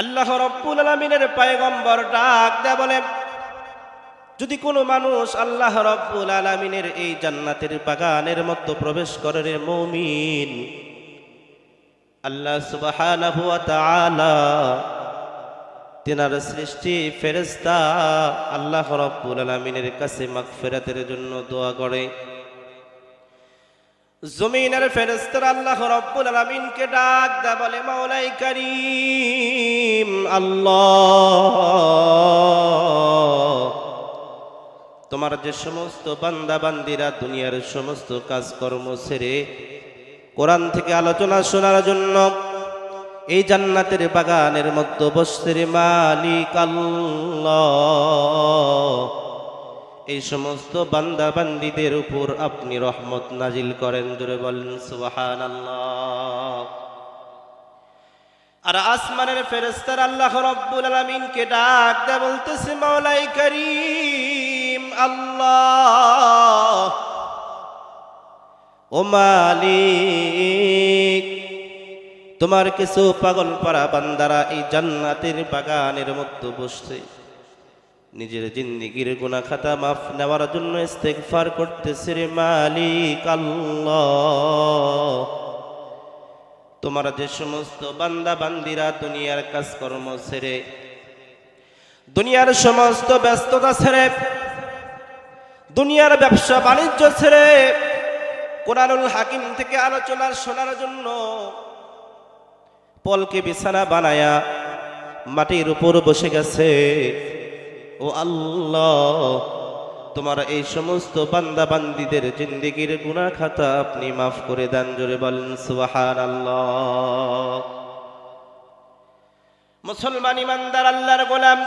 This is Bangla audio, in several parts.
আল্লাহ রব্বুল আলমিনের পায়গম্বর ডাক দেয়া বলে, যদি কোনো মানুষ আল্লাহ রব্বুল আলমিনের এই জান্নাতের বাগানের মধ্যে প্রবেশ করে রে মৌমিন, আল্লাহ তাআলা তিনার সৃষ্টি ফেরেশতা আল্লাহ রব্বুল আলমিনের কাছে মাগফিরাতের জন্য দোয়া করে। জমিনের ফেরেস্তার আল্লাহ রব্বুল আলমিনকে ডাক দা বলে, মাওলাই করিম, আল্লাহ। তোমার যে সমস্ত বান্দা বান্দিরা দুনিয়ার সমস্ত কাজকর্ম সেরে কোরআন থেকে আলোচনা শোনার জন্য এই জান্নাতের বাগানের মধ্যে বসতে মালিক আল্লাহ। এই সমস্ত বান্দা বান্দিদের উপর আপনি রহমত নাজিল করেন, জোরে বলেন সুবাহান আর আসমানের ফেরেস্তার আল্লাহ রব্বুল আলমিনকে ডাক দেয় বলতেছে, মাওলাই করিম, আল্লাহ, ও মালিক, তোমার কিছু পাগল পারা বান্দারা এই জান্নাতের বাগানের মধ্যে বসছে। নিজের জিন্দিগির গুনা খাতা মাফ নেওয়ার জন্য ইস্তেকফার করতেছে রে মালিক তোমার যে সমস্ত বান্দা বান্দিরা দুনিয়ার কাজকর্ম ছেড়ে দুনিয়ার সমস্ত ব্যস্ততা ছেড়ে দুনিয়ার ব্যবসা বাণিজ্য ছেড়ে কোরআনুল হাকিম থেকে আলোচনা শোনার জন্য পলকে বিছানা বানায়া মাটির উপর বসে গেছে। ও আল্লাহ, তোমার এই সমস্ত বান্দা বান্দিদের জিন্দিগির গুনা খাতা আপনি মাফ করে দেন, জোরে বলেন সুবাহান আল্লাহ মুসলমান ইমানদার আল্লাহর গোলাম।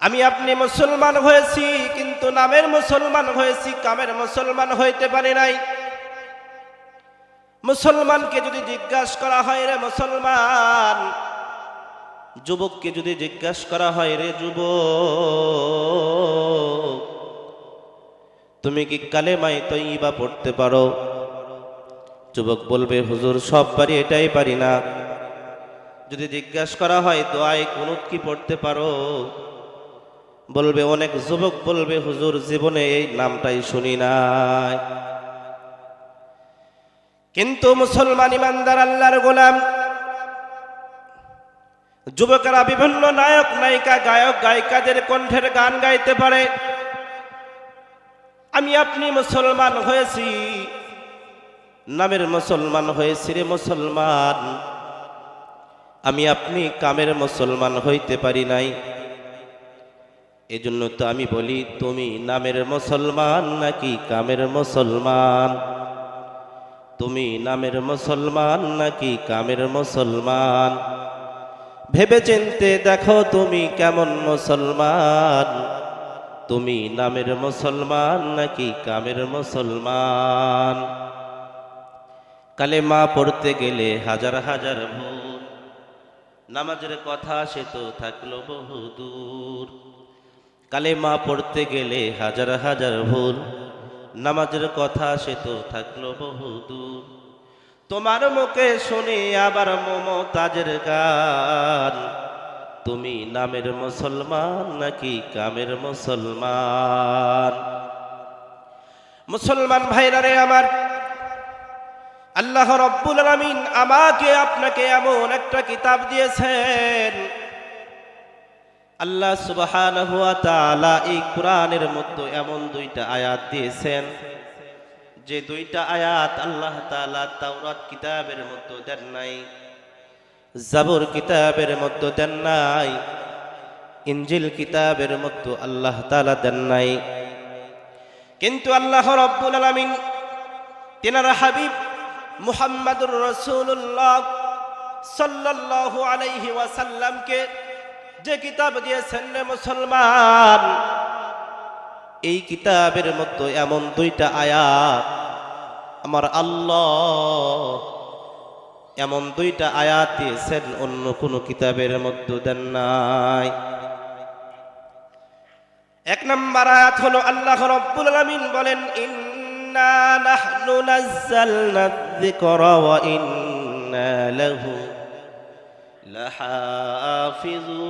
আমি আপনি মুসলমান হয়েছি, কিন্তু নামের মুসলমান হয়েছি, কামের মুসলমান হইতে পারি নাই। মুসলমানকে যদি জিজ্ঞাসা করা হয়, রে মুসলমান যুবককে যদি জিজ্ঞাসা করা হয়, রে যুব তুমি কি কালে কালেমাই তৈবা পড়তে পারো? যুবক বলবে, হুজুর, সব পারি, এটাই পারি না। যদি জিজ্ঞাসা করা হয়, দোয়ায় কুনুত কি পড়তে পারো? বলবে, অনেক যুবক বলবে, হুজুর, জীবনে এই নামটাই শুনি নাই। কিন্তু মুসলমান ইমানদার, আল্লাহর গোলাম যুবকেরা বিভিন্ন নায়ক, নায়িকা, গায়ক, গায়িকাদের কণ্ঠের গান গাইতে পারে। আমি আপনি মুসলমান হয়েছি, নামের মুসলমান হয়েছি রে মুসলমান। আমি আপনি কামের মুসলমান হইতে পারি নাই। এজন্য তো আমি বলি, তুমি নামের মুসলমান নাকি কামের মুসলমান? তুমি নামের মুসলমান নাকি কামের মুসলমান? ভেবে চিনতে দেখো তুমি কেমন মুসলমান। তুমি নামের মুসলমান নাকি কামের মুসলমান। কালে মা পড়তে গেলে হাজার হাজার ভুল। নামাজের কথা সে তো থাকল বহু দূর। কালে মা পড়তে গেলে হাজার হাজার ভুল। নামাজের কথা সে তো থাকল বহু দূর। তোমার মুখে শুনি আবার মমতাজের গান। তুমি নামের মুসলমান নাকি কামের মুসলমান? মুসলমান ভাইরা রে আমার, আল্লাহ রব্বুল আলমিন আমাকে আপনাকে এমন একটা কিতাব দিয়েছেন। আল্লাহ তাআলা এই কোরআনের মধ্যে এমন দুইটা আয়াত দিয়েছেন। যে দুইটা আয়াত আল্লাহ তাআলা তাওরাত কিতাবের মধ্যে দেন নাই, জাবুর কিতাবের মধ্যে দেন নাই, ইনজিল কিতাবের মধ্যে আল্লাহ তালা দেন নাই। কিন্তু আল্লাহ রব্বুল আলামিন তিনার হাবিব মুহাম্মাদুর রাসূলুল্লাহ সাল্লাল্লাহু আলাইহি ওয়াসাল্লামকে যে কিতাব দিয়েছেন মুসলমান এই কিতাবের মধ্যে এমন দুইটা আয়াত। আমার আল্লাহ এমন দুইটা আয়াত দিয়েছেন, অন্য কোন কিতাবের মধ্যে দেন নাই। এক নম্বর আয়াত হলো, আল্লাহ রব্বুল আলামিন বলেন, ইন্না নাহনু নাযালনা যিকরা ওয়া ইন্না লাহু লাহাফিজুন।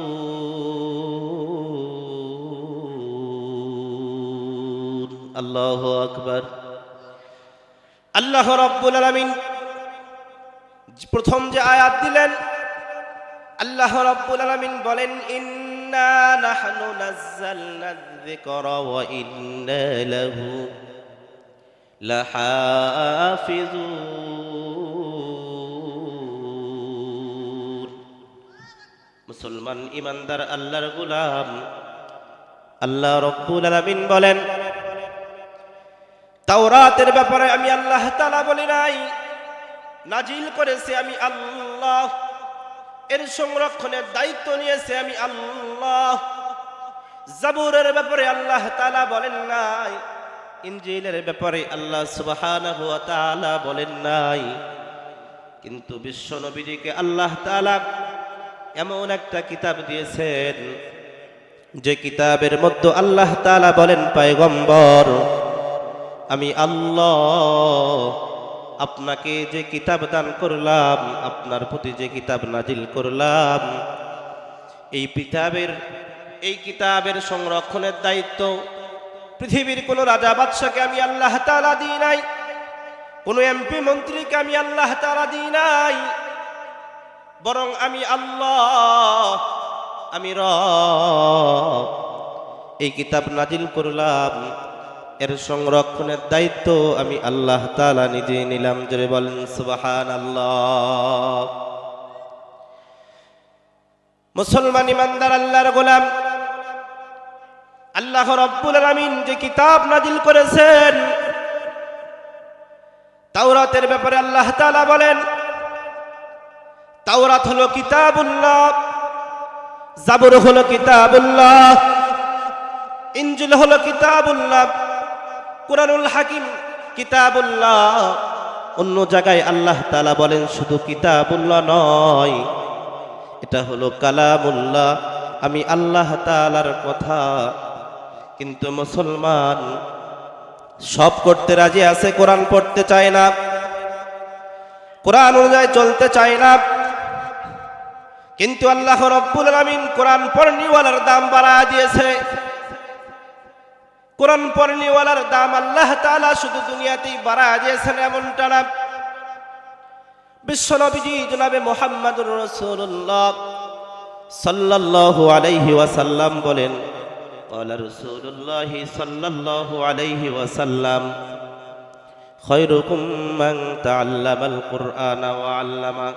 আল্লাহ আকবর। আল্লাহ রব্বুল আলমিন প্রথম যে আয়াত দিলেন, আল্লাহ রব্বুল আলমিন বলেন, ইন্না নাহনু নাজ্জালনা যিকরা ওয়া ইন্না লাহু মুসলমান ইমানদার আল্লাহর গুলাম, আল্লাহ রব্বুল আলমিন বলেন তাওরাতের ব্যাপারে আমি আল্লাহ তালা বলি নাই। নাজিল করেছে আমি আল্লাহ। এর সংরক্ষণের দায়িত্ব নিয়েছে আমি আল্লাহ। জাবুরের ব্যাপারে আল্লাহ তালা বলেন নাই। ইনজিলের ব্যাপারে আল্লাহ তাআলা বলেন নাই। কিন্তু বিশ্ব নবীজিকে আল্লাহ তাআলা এমন একটা কিতাব দিয়েছেন, যে কিতাবের মধ্যে আল্লাহ তাআলা বলেন, পয়গম্বর আমি আল্লাহ, আপনাকে যে কিতাব দান করলাম, আপনার প্রতি যে কিতাব নাজিল করলাম, এই কিতাবের এই কিতাবের সংরক্ষণের দায়িত্ব পৃথিবীর কোনো রাজা বাদশাকে আমি আল্লাহ তালা দিই নাই, কোনো এমপি মন্ত্রীকে আমি আল্লাহ তালা দিই নাই, বরং আমি আল্লাহ, আমি র এই কিতাব নাজিল করলাম এর সংরক্ষণের দায়িত্ব আমি আল্লাহ তাআলা নিজে নিলাম। জোরে বলেন সুবাহান আল্লাহ মুসলমান ইমানদার, আল্লাহর গোলাম। আল্লাহ রব্বুল আলামিন যে কিতাব নাজিল করেছেন, তাওরাতের ব্যাপারে আল্লাহ তাআলা বলেন, তাওরাত হলো কিতাবুল্লাহ, জাবর হলো কিতাবুল্লাহ, ইনজিল হলো কিতাবুল্লাহ। কোরআনুল হাকিম, কিতাবুল্লাহ। অন্য জায়গায় আল্লাহ তাআলা বলেন, শুধু কিতাবুল্লাহ নয়, এটা হলো কালামুল্লাহ। আমি আল্লাহ তাআলার কথা, কিন্তু মুসলমান সব করতে রাজি আছে, কোরআন পড়তে চায় না। কোরআন অনুযায়ী চলতে চায় না। কিন্তু আল্লাহ রব্বুল আলামিন কোরআন পড়নিওয়ালার দাম বাড়া দিয়েছে। কোরআন পড়নিওয়ালার দাম আল্লাহ তাআলা শুধু দুনিয়াতেই বাড়া দিয়েছেন এমনটা না বিশ্বনবীজি জনাবে মোহাম্মদুর রাসূলুল্লাহ সাল্লাল্লাহু আলাইহি ওয়াসাল্লাম বলেন قال رسول الله صلى الله عليه وسلم خيركم من تعلم القرآن وعلمه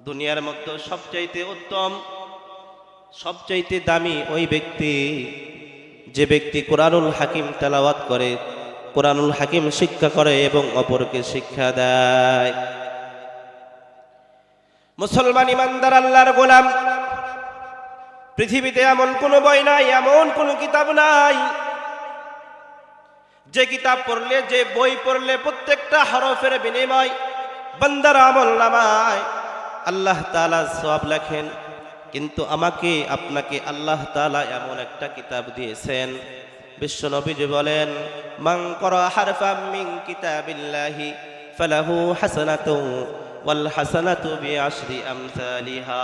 দুনিয়ার মধ্যে সবচাইতে উত্তম সবচাইতে দামি ওই ব্যক্তি যে ব্যক্তি কোরআনুল হাকিম তেলাওয়াত করে, কোরআনুল হাকিম শিক্ষা করে এবং অপরকে শিক্ষা দেয়। মুসলমান ইমানদার, আল্লাহর গোলাম, পৃথিবীতে এমন কোনো বই নাই, এমন কোনো কিতাব নাই, যে কিতাব পড়লে, যে বই পড়লে প্রত্যেকটা হরফের বিনিময়, বন্দার আমল নামায়, আল্লাহ তাআলা সওয়াব লেখেন কিন্তু আমাকে, আপনাকে আল্লাহ তালা এমন একটা কিতাব দিয়েছেন। বিশ্ব নবীজি বলেন, মান করা কিতাবিল্লাহি ফালাহু হাসানাতু ওয়াল হাসানাতু আমসালিহা।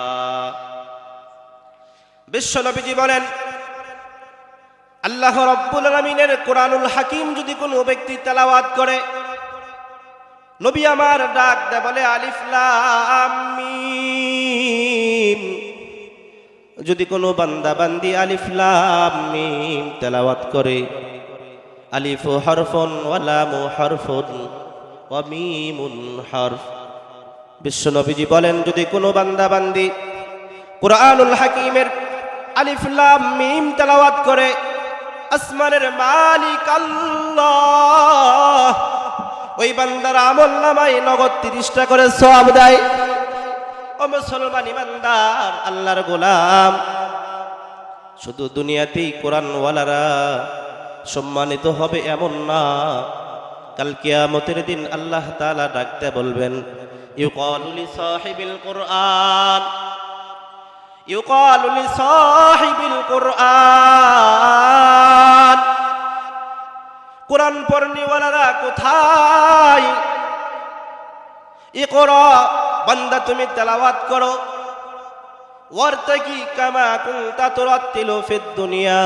বিশ্ব নবীজি বলেন, আল্লাহ রব্বুল আলমিনের কোরআনুল হাকিম যদি কোনো ব্যক্তি তেলাওয়াত করে, নবী আমার ডাক দে বলে আলিফলাম যদি কোনো বান্দা বান্দি আলিফলাম মিম তেলাওয়াত করে, আলিফ হরফন ওয়ালামু হরফন ওয়া মিমুন হরফ। বিশ্ব নবীজি বলেন, যদি কোনো বান্দা বান্দি কোরআনুল হাকিমের আলিফ লাম মিম তেলাওয়াত করে, আসমানের মালিক আল্লাহ, ওই বান্দার আমল নামাই নগদ তিরিশটা করে সব দেয় ও মুসলমান ইমানদার, আল্লাহর গোলাম। শুধু দুনিয়াতেই কোরআনওয়ালারা সম্মানিত হবে এমন না। কাল কিয়ামতের দিন আল্লাহ তালা ডাকতে বলবেন কোরআন। পর্ণিওয়ালারা কোথায়? বান্দা, তুমি তেলাওয়াত করো। ওয়ার্তাকি কামা কুনতা তুরাত্তিলু ফিদ দুনিয়া।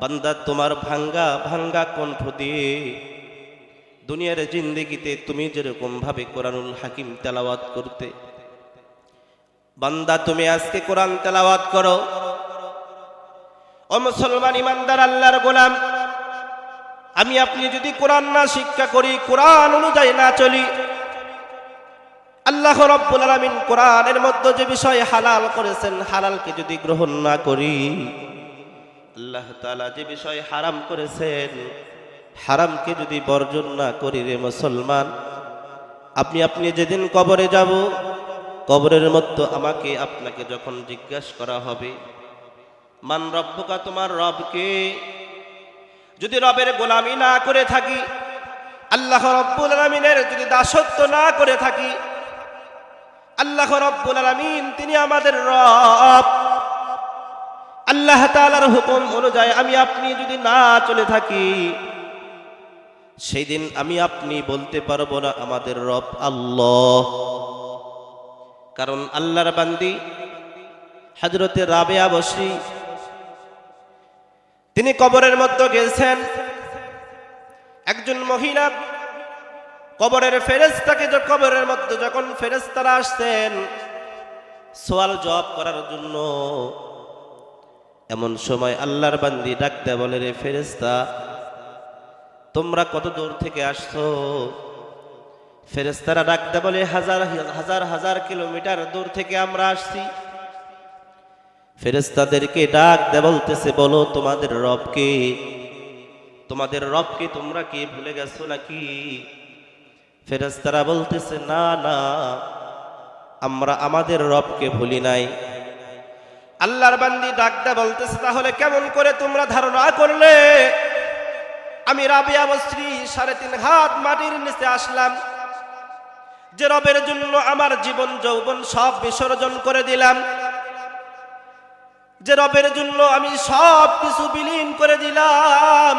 বান্দা, তোমার ভাঙ্গা ভাঙ্গা কণ্ঠ দিয়ে দুনিয়ার জিন্দেগিতে তুমি যেরকম ভাবে কোরআনুল হাকিম তেলাওয়াত করতে। বান্দা, তুমি আজকে কোরআন তেলাওয়াত করো। ও মুসলমান ইমানদার, আল্লাহর গোলাম, আমি আপনি যদি কোরআন না শিক্ষা করি, কোরআন অনুযায়ী না চলি আল্লাহ রব্বুল আলামিন কোরআনের মধ্যে যে বিষয় হালাল করেছেন, হালালকে যদি গ্রহণ না করি, আল্লাহ তাআলা যে বিষয় হারাম করেছেন, হারামকে যদি বর্জন না করি রে মুসলমান, আপনি আপনি যেদিন কবরে যাব, কবরের মধ্যে আমাকে, আপনাকে যখন জিজ্ঞাসা করা হবে, মান রব্বুকা, তোমার রবকে? যদি রবের গোলামি না করে থাকি, আল্লাহ রব্বুল আলমিনের যদি দাসত্ব না করে থাকি আল্লাহ রব্বুল আলমিন, তিনি আমাদের রব। আল্লাহ তালার হুকুম অনুযায়ী আমি আপনি যদি না চলে থাকি সেই দিন আমি আপনি বলতে পারব না আমাদের রব আল্লাহ। কারণ আল্লাহর বান্দি হাজরতে রাবেয়া বসরি, তিনি কবরের মধ্যে গেছেন। একজন মহিলা কবরের ফেরেস্তাকে কবরের মধ্যে যখন ফেরেস্তারা আসতেন সোয়াল জবাব করার জন্য এমন সময় আল্লাহর বান্দি ডাকতে বলে, রে ফেরেস্তা তোমরা কত দূর থেকে আসছো? ফেরেস্তারা ডাকতে বলে, হাজার হাজার হাজার কিলোমিটার দূর থেকে আমরা আসছি। ফেরেস্তাদেরকে ডাক দে বলতেছে, বলো, তোমাদের রবকে তোমাদের রবকে তোমরা কি ভুলে গেছো নাকি? ফেরেস্তারা বলতেছে, না না, আমরা আমাদের রবকে ভুলি নাই। আল্লাহর বান্দি ডাক দে বলতেছে, তাহলে কেমন করে তোমরা ধারণা করলে? আমি রাবিয়া বস্ত্রী সাড়ে তিন হাত মাটির নিচে আসলাম, যে রবের জন্য আমার জীবন, যৌবন সব বিসর্জন করে দিলাম। যে রবের জন্য আমি সব কিছু বিলীন করে দিলাম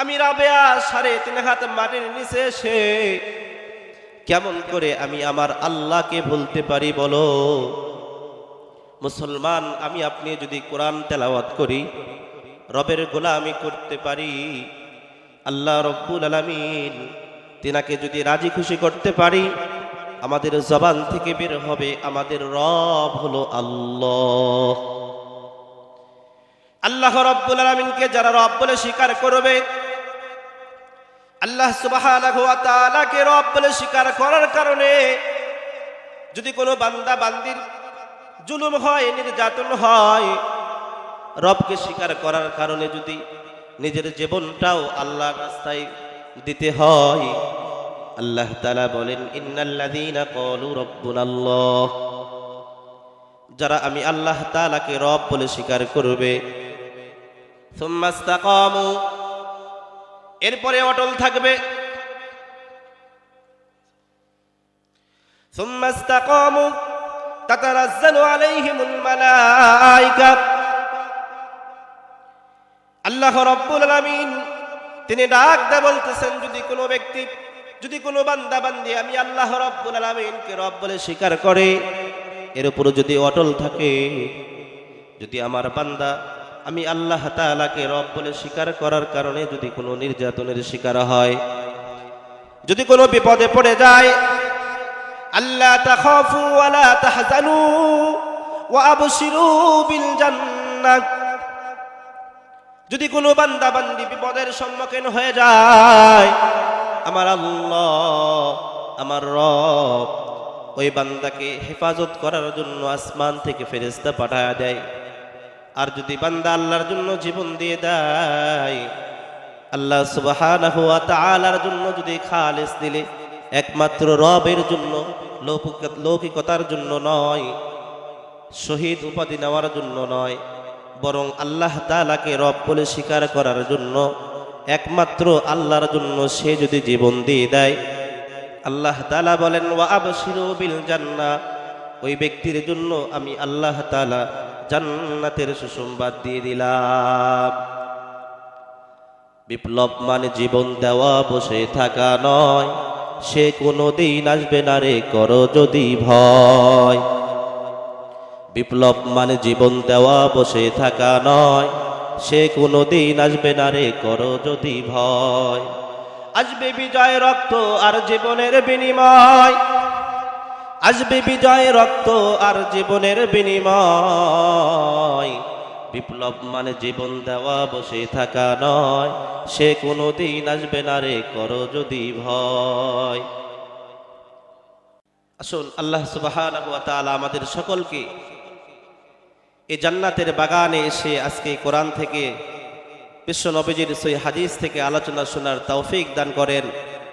আমি রাবেয়া সাড়ে তিন হাত মাটির নিচে এসে কেমন করে আমি আমার আল্লাহকে বলতে পারি বলো? মুসলমান, আমি আপনি যদি কোরআন তেলাওয়াত করি, রবের গোলামি করতে পারি, আল্লাহ রব্বুল আলমিন তিনাকে যদি রাজি খুশি করতে পারি, আমাদের জবান থেকে বের হবে, আমাদের রব হলো আল্লাহ। আল্লাহ রব্বুল আলমিনকে যারা রব বলে স্বীকার করবে আল্লাহ তাআলাকে রব বলে স্বীকার করার কারণে যদি কোনো বান্দা বান্দির জুলুম হয়, নির্যাতন হয়, রবকে স্বীকার করার কারণে যদি নিজের জীবনটাও আল্লাহ রাস্তায় দিতে হয়, আল্লাহ তালা বলেন রাব্বুনাল্লাহ। যারা আমি আল্লাহ তাআলাকে রব বলে স্বীকার করবে এরপরে অটল থাকবে ثم استقاموا تتنزل عليهم الملائكة আল্লাহ রব্বুল আলামিন তিনি ডাক দে বলতেছেন যদি কোনো ব্যক্তি যদি কোনো বান্দা বান্দি আমি আল্লাহ রব্বুল আলামিনকে রব বলে স্বীকার করে এর উপর যদি অটল থাকে যদি আমার বান্দা আমি আল্লাহ তাআলাকে রব বলে স্বীকার করার কারণে যদি কোনো নির্যাতনের শিকার হয়, যদি কোনো বিপদে পড়ে যায় আল্লাহ তাখাফু যদি কোনো বান্দা বান্দি বিপদের সম্মুখীন হয়ে যায়, আমার আল্লাহ, আমার রব ওই বান্দাকে হেফাজত করার জন্য আসমান থেকে ফেরেস্তা পাঠায় দেয়। আর যদি বান্দা আল্লাহর জন্য জীবন দিয়ে দেয়, আল্লাহ সুবহানাহু ওয়া তাআলার জন্য যদি খালেস দিলে, একমাত্র রবের জন্য, লৌকিক- লৌকিকতার জন্য নয়, শহীদ উপাধি নেওয়ার জন্য নয়, বরং আল্লাহ তাআলাকে রব বলে স্বীকার করার জন্য, একমাত্র আল্লাহর জন্য সে যদি জীবন দিয়ে দেয়, আল্লাহ তাআলা বলেন, ওয়া আবশিরু বিল জান্নাহ ওই ব্যক্তির জন্য আমি আল্লাহ তাআলা জান্নাতের সুসংবাদ দিয়ে দিলাম। বিপ্লব মানে জীবন দেওয়া, বসে থাকা নয়। সে কোনো দিন আসবে না রে, করো যদি ভয়। বিপ্লব মানে জীবন দেওয়া, বসে থাকা নয়। সে কোনো দিন আসবে না রে, করো যদি ভয়। আসবে বিজয় রক্ত আর জীবনের বিনিময়। আসবে বিজয় রক্ত আর জীবনের বিনিময়। বিপ্লব মানে জীবন দেওয়া, বসে থাকা নয়। সে কোনো দিন আসবে না রে, করো যদি ভয়। আসুন, আল্লাহ ওয়া আমাদের সকলকে এই জান্নাতের বাগানে এসে আজকে কোরআন থেকে বিশ্ব নবীজির সই হাদিস থেকে আলোচনা শোনার তৌফিক দান করেন।